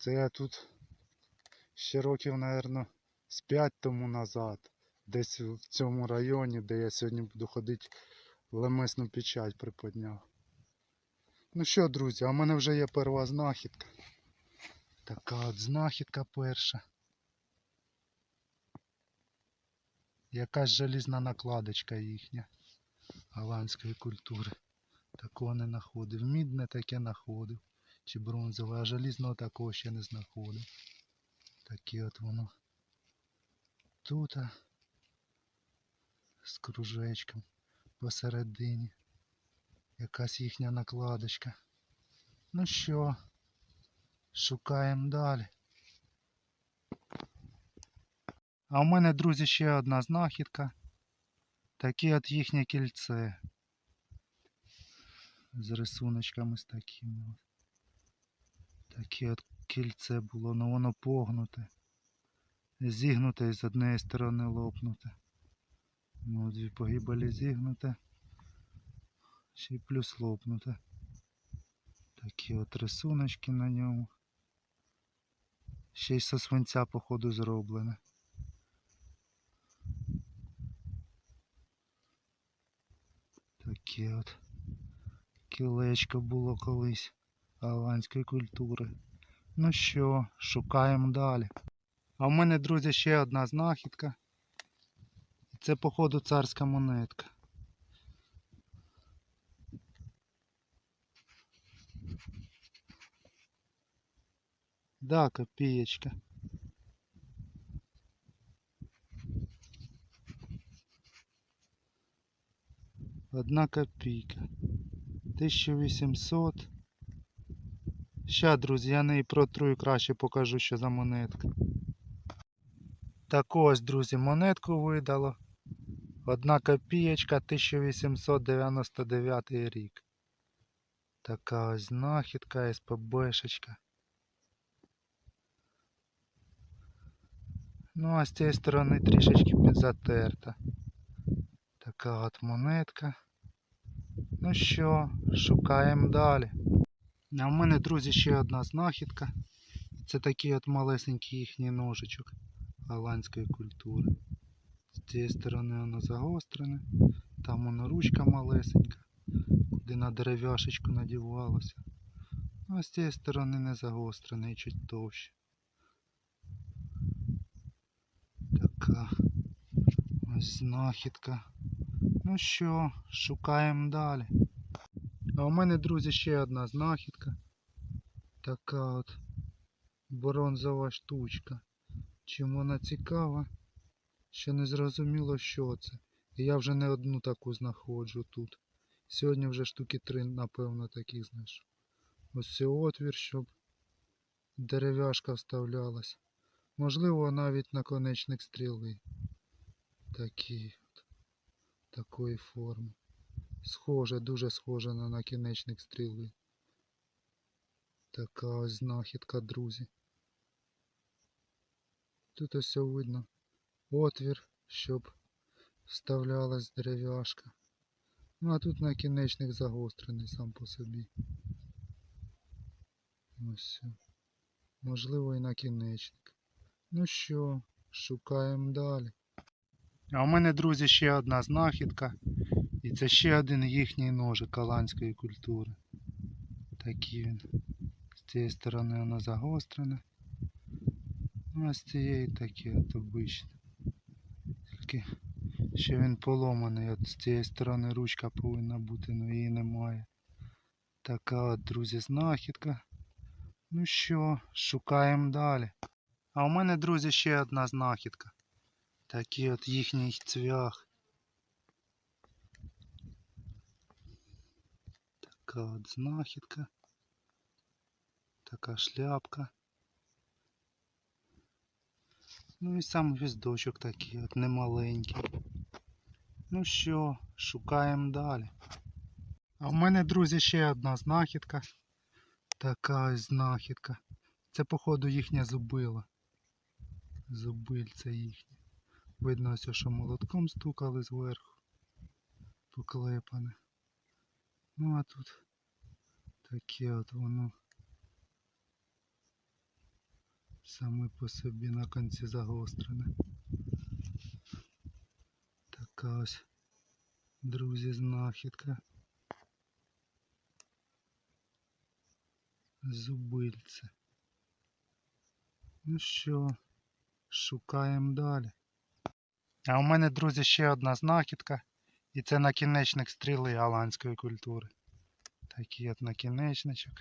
Це я тут ще років, мабуть, з 5 тому назад. Десь в цьому районі, де я сьогодні буду ходити, лемесну печать приподняв. Ну що, друзі, а в мене вже є перша знахідка. Така от знахідка перша. Якась желізна накладочка їхня голландської культури. Такого не знаходив. Мідне таке знаходив. Чи бронзове, а желізного такого ще не знаходив. Таке от воно. Тут з кружечком посередині. Якась їхня накладочка. Ну що, шукаємо далі. А у мене, друзі, ще одна знахідка. Таке от їхнє кільце. З рисуночками з такими. Таке от кільце було, ну воно погнуте. Зігнуте і з однієї сторони лопнуте. Ну, дві погибелі зігнуте. Ще й плюс лопнуте. Такі от рисуночки на ньому. Ще й со свинця, походу, зроблене. Таке от кілечко було колись голландської культури. Ну що, шукаємо далі. А в мене, друзі, ще одна знахідка. Це, походу, царська монетка. Да, копеечка. Одна копійка. 1800. Ща, друзі, я неї протрую краще покажу, що за монетка. Так ось, друзі, монетку видало. Одна копієчка 1899 рік. Така ось знахідка, СПБшечка. Ну, а з цієї сторони трішечки підзатерта. Така от монетка. Ну що, шукаємо далі. А в мене, друзі, ще одна знахідка. Це такий от малесенький їхній ножичок голландської культури. З цієї сторони воно загострене, там воно ручка малесенька, куди на дерев'яшечку надівалося. А з цієї сторони не загострене і чуть товще. Така ось знахідка. Ну що, шукаємо далі. А у мене, друзі, ще одна знахідка. Така от бронзова штучка. Чим вона цікава, ще не зрозуміло, що це. І я вже не одну таку знаходжу тут. Сьогодні вже штуки три, напевно, таких знайшов. Ось цей отвір, щоб дерев'яшка вставлялась. Можливо, навіть наконечник стріли. Такий от. Такої форми. Схоже, дуже схоже на накінечник стріли. Така ось знахідка, друзі. Тут ось видно отвір, щоб вставлялась дерев'яшка. Ну а тут накінечник загострений сам по собі. Ось. Можливо і накінечник. Ну що, шукаємо далі. А у мене, друзі, ще одна знахідка. І це ще один їхній ножик голландської культури. Такий він. Цієї сторони воно загострене. Ну, а з цієї таке от обичне. Тільки ще він поломаний. От з цієї сторони ручка повинна бути, але її немає. Така от, друзі, знахідка. Ну що, шукаємо далі. А у мене, друзі, ще одна знахідка. Такий от їхній цвях. Така от знахідка. Така шляпка. Ну і сам гвіздочок такий от немаленький. Ну що, шукаємо далі. А в мене, друзі, ще одна знахідка. Така знахідка. Це, походу, їхня зубила. Зубильце їхнє. Видно ось, що молотком стукали зверху. Поклепане. Ну а тут таке от воно. Саме по собі на кінці загострене. Така ось, друзі, знахідка. Зубильце. Ну що, шукаємо далі. А у мене, друзі, ще одна знахідка. І це накінечник стріли голландської культури. Такий от накінечничок.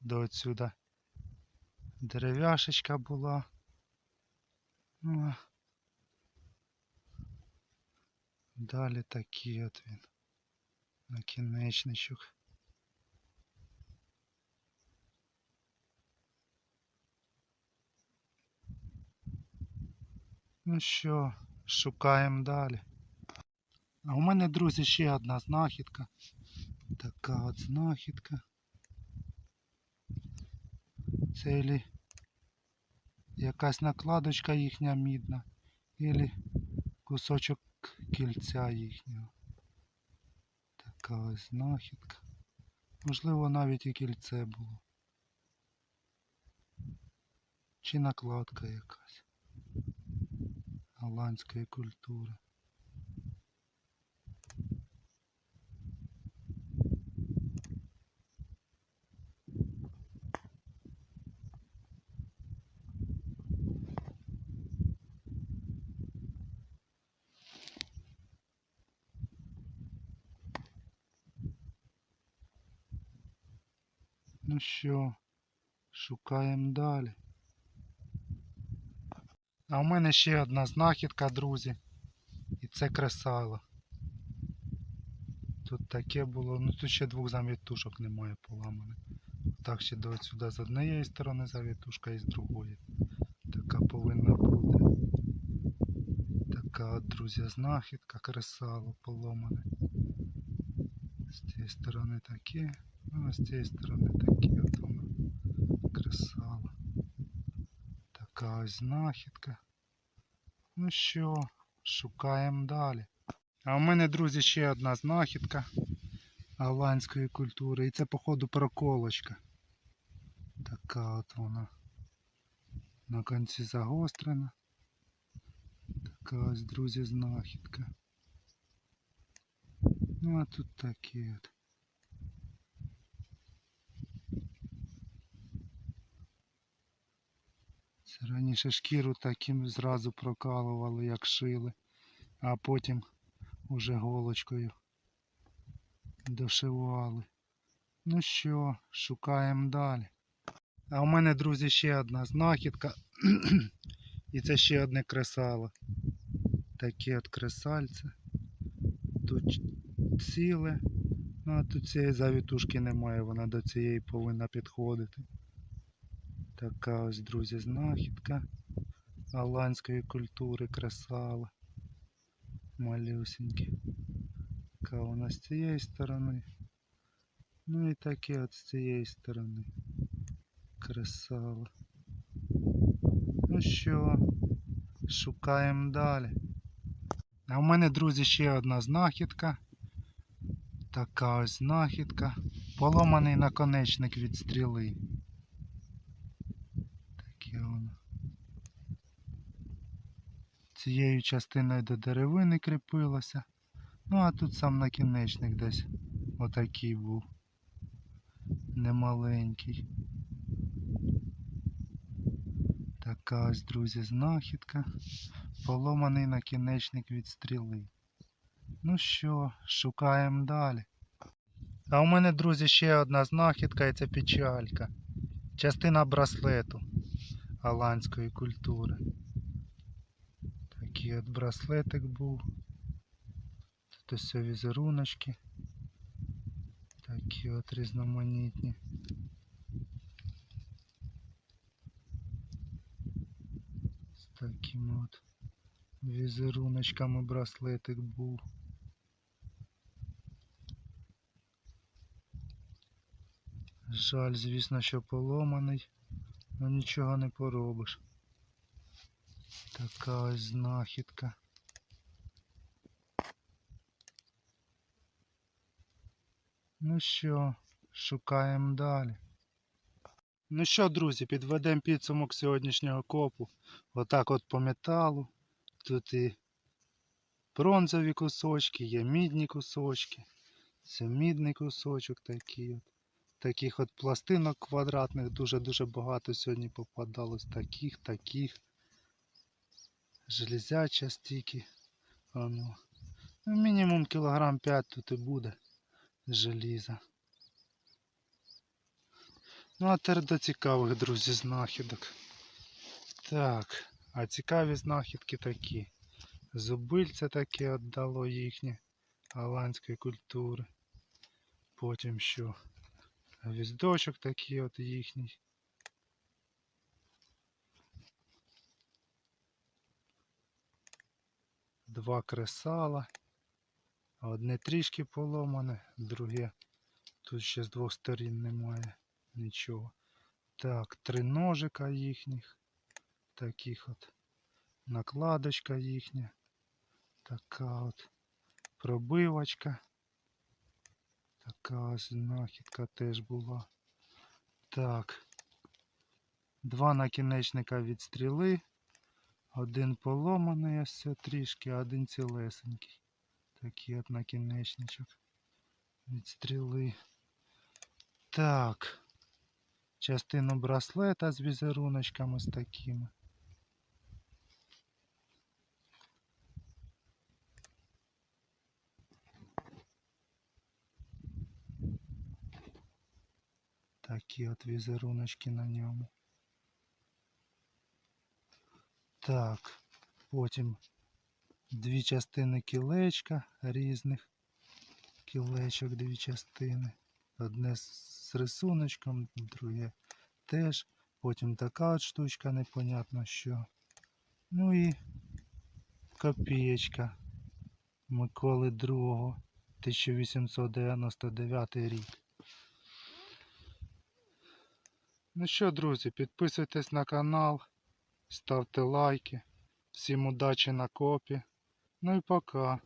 До отсюда дерев'яшечка була. Ну, далі такий от він. Накінечничок. Ну що, шукаємо далі. А у мене, друзі, ще одна знахідка. Така от знахідка. Це ілі якась накладочка їхня мідна, ілі кусочок кільця їхнього. Така ось знахідка. Можливо, навіть і кільце було. Чи накладка якась голландської культури. Ну що, шукаємо далі. А у мене ще одна знахідка, друзі. І це кресало. Тут таке було, ну тут ще двох завітушок немає поламаних. Так ще до сюди з однієї сторони завітушка і з другої. Така повинна бути. Така друзі, знахідка, кресало поломане. З цієї сторони таке, ну а з цієї сторони таке от воно кресало. Така ось знахідка. Ну що, шукаємо далі. А у мене, друзі, ще одна знахідка голландської культури. І це, походу, проколочка. Така от вона. На кінці загострена. Така ось, друзі, знахідка. Ну а тут такі от. Це раніше шкіру таким зразу прокалували, як шили, а потім уже голочкою дошивали. Ну що, шукаємо далі. А у мене, друзі, ще одна знахідка. І це ще одне кресало. Таке от кресальце. Тут ціле. Ну а тут цієї завітушки немає, вона до цієї повинна підходити. Така ось, друзі, знахідка голландської культури кресала. Малюсенькі. Така вона з цієї сторони. Ну і таке от з цієї сторони. Кресало. Ну що, шукаємо далі. А в мене, друзі, ще одна знахідка. Така ось знахідка. Поломаний наконечник від стріли. Таке воно. Цією частиною до деревини кріпилося. Ну а тут сам накінечник десь отакий був. Немаленький. Така ось, друзі, знахідка. Поломаний накінечник від стріли. Ну що, шукаємо далі. А у мене, друзі, ще одна знахідка і це печалька. Частина браслету голландської культури. Такий от браслетик був. Тут ось візеруночки. Такі от різноманітні. З такими от візеруночками браслетик був. Жаль, звісно, що поломаний, але нічого не поробиш. Така ось знахідка. Ну що, шукаємо далі. Ну що, друзі, підведемо підсумок сьогоднішнього копу. Отак от по металу. Тут і бронзові кусочки, є мідні кусочки. Це мідний кусочок такий от. Таких от пластинок квадратних дуже-дуже багато сьогодні попадалось. Таких, таких. Железяча стільки. Ну, мінімум кілограм 5 тут і буде желіза. Ну а тепер до цікавих, друзі, знахідок. Так, а цікаві знахідки такі. Зубильце таке віддало їхнє голландської культури. Потім що? Гвіздочок такий от їхній. Два кресала. Одне трішки поломане, друге тут ще з двох сторін немає нічого. Так, три ножика їхніх. Таких от. Накладочка їхня. Така от пробивочка. Така ось знахідка теж була. Так. Два накінечника від стріли. Один поломаний ось трішки, а один цілесенький. Такий от накінечничок від стріли. Так. Частину браслета з візеруночками з такими. Такі от візеруночки на ньому. Так, потім дві частини кілечка різних. Кілечок дві частини. Одне з рисуночком, друге теж. Потім така от штучка, непонятно що. Ну і копієчка Миколи II, 1899 рік. Ну що, друзі, підписуйтесь на канал, ставте лайки. Всім удачі на копі. Ну і пока.